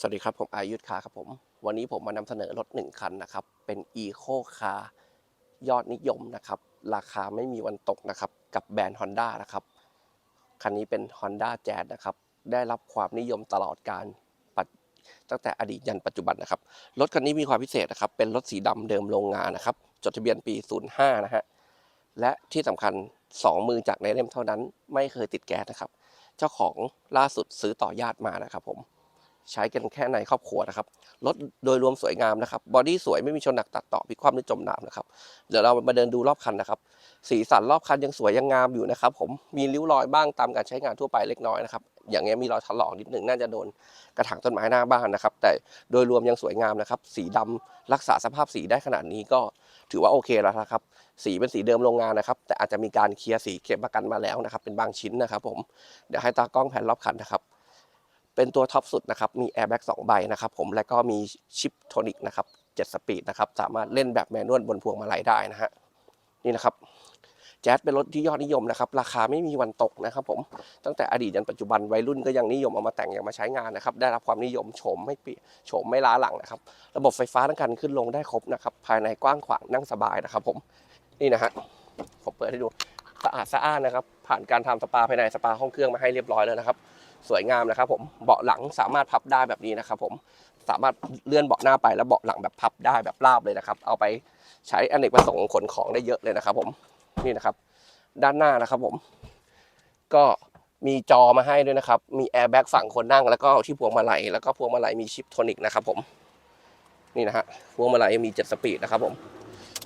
สวัสดีครับ ผมอายุทธคาครับผม วันนี้ผมมานำเสนอรถหนึ่งคันนะครับ เป็น e c o Car ยอดนิยมนะครับ ราคาไม่มีวันตกนะครับ กับแบรนด์ Honda นะครับ คันนี้เป็น Honda Jazz นะครับ ได้รับความนิยมตลอดการตั้งแต่อดีตยันปัจจุบันนะครับ รถคันนี้มีความพิเศษนะครับ เป็นรถสีดำเดิมโรงงานนะครับ จดทะเบียนปี 05 นะฮะ และที่สำคัญ 2 มือจากในเล่มเท่านั้น ไม่เคยติดแก๊สนะครับ เจ้าของล่าสุดซื้อต่อญาติมานะครับผม ใช้กันแค่ในครอบครัวนะครับรถโดยรวมสวยงามนะครับบอดี้สวยไม่มีชนหนักตัดต่อพลิกคว่ำหรือจมน้ำนะครับเดี๋ยวเรามาเดินดูรอบคันนะครับสีสันรอบคันยังสวยยังงามอยู่นะครับผมมีริ้วรอยบ้างตามการใช้งานทั่วไปเล็กน้อยนะครับอย่างเงี้ยมีรอยถลอกนิดหนึ่งน่าจะโดนกระถางต้นไม้หน้าบ้านนะครับ แต่โดยรวมยังสวยงามนะครับ สีดำรักษาสภาพสีได้ขนาดนี้ก็ถือว่าโอเคแล้วนะครับ สีเป็นสีเดิมโรงงานนะครับ แต่อาจจะมีการเคลียร์สีเก็บประกันมาแล้วนะครับ เป็นบางชิ้นนะครับ ผมเดี๋ยวให้ตากล้องแผ่นรอบคันนะครับ เป็นตัวท็อปสุดนะครับ มีแอร์แบ็กสองใบนะครับผม และก็มีชิปโทนิกนะครับเจ็ดสปีดนะครับ สามารถเล่นแบบแมนนวลบนพวงมาลัยได้นะฮะ นี่นะครับ แจ๊สเป็นรถที่ยอดนิยมนะครับ ราคาไม่มีวันตกนะครับผม ตั้งแต่อดีตยันปัจจุบันวัยรุ่นก็ยังนิยมเอามาแต่งยังมาใช้งานนะครับ ได้รับความนิยมโฉมไม่เปลี่ยนโฉมไม่ล้าหลังนะครับ ระบบไฟฟ้าทั้งคันขึ้นลงได้ครบนะครับ ภายในกว้างขวางนั่งสบายนะครับ ผม นี่นะฮะ ผมเปิดให้ดูสะอาดสะอ้านนะครับ ผ่านการทำสปาภายในสปาห้องเครื่องมาให้เรียบร้อยแล้วนะครับ สวยงามนะครับผมเบาะหลังสามารถพับได้แบบนี้นะครับผมสามารถเลื่อนเบาะหน้าไปแล้วเบาะหลังแบบพับได้แบบราบเลยนะครับ เอาไปใช้อเนกประสงค์ขนของได้เยอะเลยนะครับ ผมนี่นะครับ ด้านหน้านะครับผม ก็มีจอมาให้ด้วยนะครับ มีแอร์แบ็กฝั่งคนนั่งแล้วก็ที่พวงมาลัยแล้วก็พวงมาลัยมีชิปโทนิกนะครับผมนี่นะฮะพวงมาลัยมี7สปีดนะครับผม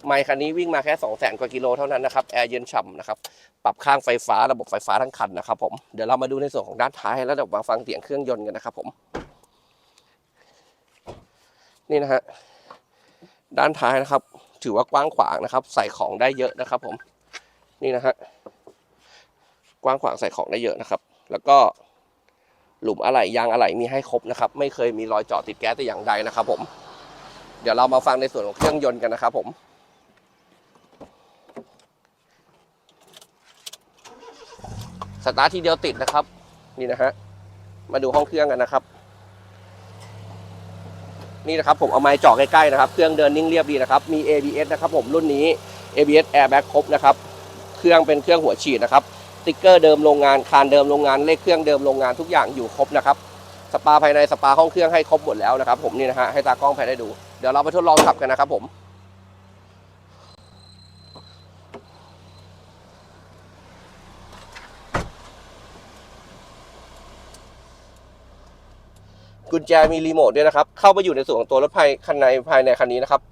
ไมค์คันนี้วิ่งมาแค่2 0 0 0 0 0 กว่ากิโลเท่านั้นนะครับ แอร์เย็นฉ่ำนะครับ ปรับข้างไฟฟ้าระบบไฟฟ้าทั้งคันนะครับผม เดี๋ยวเรามาดูในส่วนของด้านท้าย แล้วเดี๋ยวมาฟังเสียงเครื่องยนต์กันนะครับผม นี่นะฮะ ด้านท้ายนะครับ ถือว่ากว้างขวางนะครับ ใส่ของได้เยอะนะครับผม นี่นะฮะ กว้างขวางใส่ของได้เยอะนะครับ แล้วก็หลุมอะไหล่ยางอะไหล่มีให้ครบนะครับ ไม่เคยมีรอยเจาะติดแก๊สแต่อย่างใดนะครับผมเดี๋ยวเรามาฟังในส่วนของเครื่องยนต์กันนะครับผม สตาร์ททีเดียวติดนะครับ นี่นะฮะ มาดูห้องเครื่องกันนะครับ นี่นะครับผมเอาไม้จ่อใกล้ๆนะครับ เครื่องเดินนิ่งเรียบดีนะครับ มี ABS นะครับผมรุ่นนี้ ABS airbag ครบนะครับ เครื่องเป็นเครื่องหัวฉีดนะครับสติ๊กเกอร์เดิมโรงงาน คานเดิมโรงงาน เลขเครื่องเดิมโรงงานทุกอย่างอยู่ครบนะครับ สปาภายในสปาห้องเครื่องให้ครบหมดแล้วนะครับ ผมนี่นะฮะ ให้ตากล้องแพนให้ดู เดี๋ยวเราไปทดลองขับกันนะครับผม กุญแจมีรีโมทด้วยนะครับ เข้าไปอยู่ในส่วนของตัวรถภายคันในภายในคันนี้นะครับ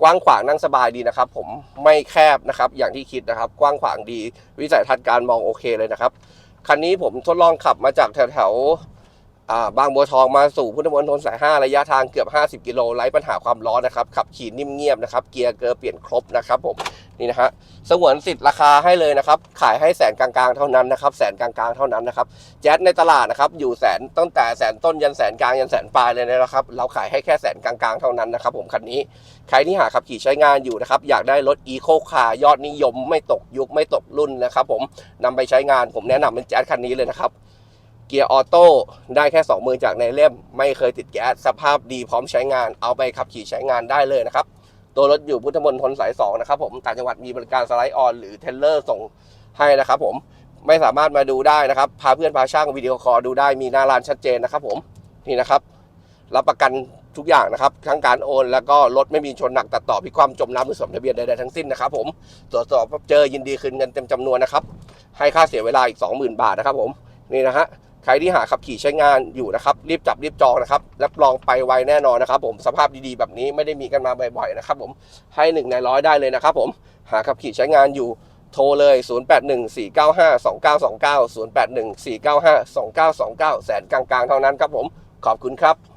กว้างขวางนั่งสบายดีนะครับ ผมไม่แคบนะครับ อย่างที่คิดนะครับ กว้างขวางดี วิสัยทัศน์การมองโอเคเลยนะครับ คันนี้ผมทดลองขับมาจากแถวแถวบางบัวทองมาสู่พุทธมณฑลสาย 5 ระยะทางเกือบ 50 กิโลไร้ปัญหาความร้อนนะครับ ขับขี่นิ่มเงียบนะครับ เกียร์เกอร์เปลี่ยนครบนะครับผม นี่นะฮะสงวนสิทธิ์ราคาให้เลยนะครับ ขายให้แสนกลางๆเท่านั้นนะครับ แสนกลางๆเท่านั้นนะครับ แจ๊สในตลาดนะครับ อยู่แสนตั้งแต่แสนต้นยันแสนกลางยันแสนปลายเลยนะครับ เราขายให้แค่แสนกลางๆเท่านั้นนะครับ ผมคันนี้ ใครที่หาขับขี่ใช้งานอยู่นะครับ อยากได้รถอีโคคาร์ยอดนิยม ไม่ตกยุคไม่ตกรุ่นนะครับผมนำไปใช้งานผมแนะนำเป็นแจ๊สคันนี้เลยนะครับเกียร์ออโต้ได้แค่ 2 มือจากในเล่ม ไม่เคยติดแก๊สสภาพดีพร้อมใช้งานเอาไปขับขี่ใช้งานได้เลยนะครับ ตัวรถอยู่พุทธมณฑลสาย2นะครับผมต่างจังหวัดมีบริการสไลด์ออน หรือเทเลอร์ส่งให้นะครับผมไม่สามารถมาดูได้นะครับ พาเพื่อนพาช่างวิดีโอคอลดูได้มีหน้าร้านชัดเจนนะครับผมนี่นะครับ รับประกันทุกอย่างนะครับ ทั้งการโอน แล้วก็รถไม่มีชนหนักตัดต่อพิความจมน้ำหรือสมทะเบียนใดๆทั้งสิ้นนะครับผมตรวจสอบพบเจอยินดีคืนเงินเต็มจำนวนนะครับ ให้ค่าเสียเวลาอีก 20,000 บาทนะครับผมนี่นะฮะ ใครที่หาขับขี่ใช้งานอยู่นะครับรีบจับรีบจองนะครับรับรองไปไวแน่นอนนะครับ ผมสภาพดีๆแบบนี้ไม่ได้มีกันมาบ่อยๆนะครับผมให้หนึ่งในร้อยได้เลยนะครับผมหาขับขี่ใช้งานอยู่โทรเลย 0814952929 0814952929 แสนกลางๆ เท่านั้นครับผม ขอบคุณครับ